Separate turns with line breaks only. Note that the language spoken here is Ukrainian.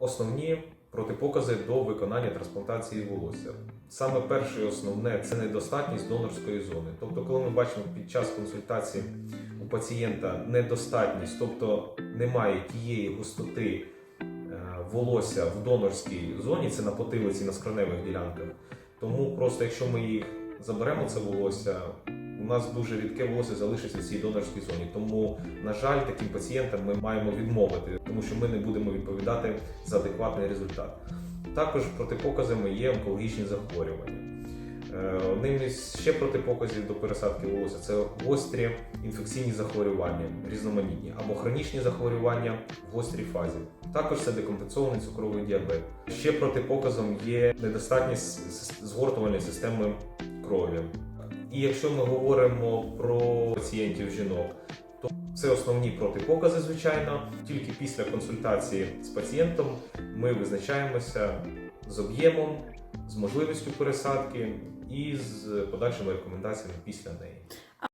Основні протипокази до виконання трансплантації волосся. Саме перше і основне це недостатність донорської зони. Тобто, коли ми бачимо під час консультації у пацієнта недостатність, тобто немає тієї густоти е, волосся в донорській зоні, це на потилиці, на скроневих ділянках. Тому просто якщо ми їх заберемо це волосся, у нас дуже рідке волосся залишиться в цій донорській зоні. Тому, на жаль, таким пацієнтам ми маємо відмовити, тому що ми не будемо відповідати за адекватний результат. Також протипоказами є онкологічні захворювання. Е, Одним із ще протипоказів до пересадки волосся це гострі інфекційні захворювання, різноманітні або хронічні захворювання в гострій фазі. Також це декомпенсований цукровий діабет. Ще протипоказом є недостатність згортувальної системи крові. І якщо ми говоримо про пацієнтів жінок, то це основні протипокази, звичайно. Тільки після консультації з пацієнтом ми визначаємося з об'ємом, з можливістю пересадки і з подальшими рекомендаціями після неї.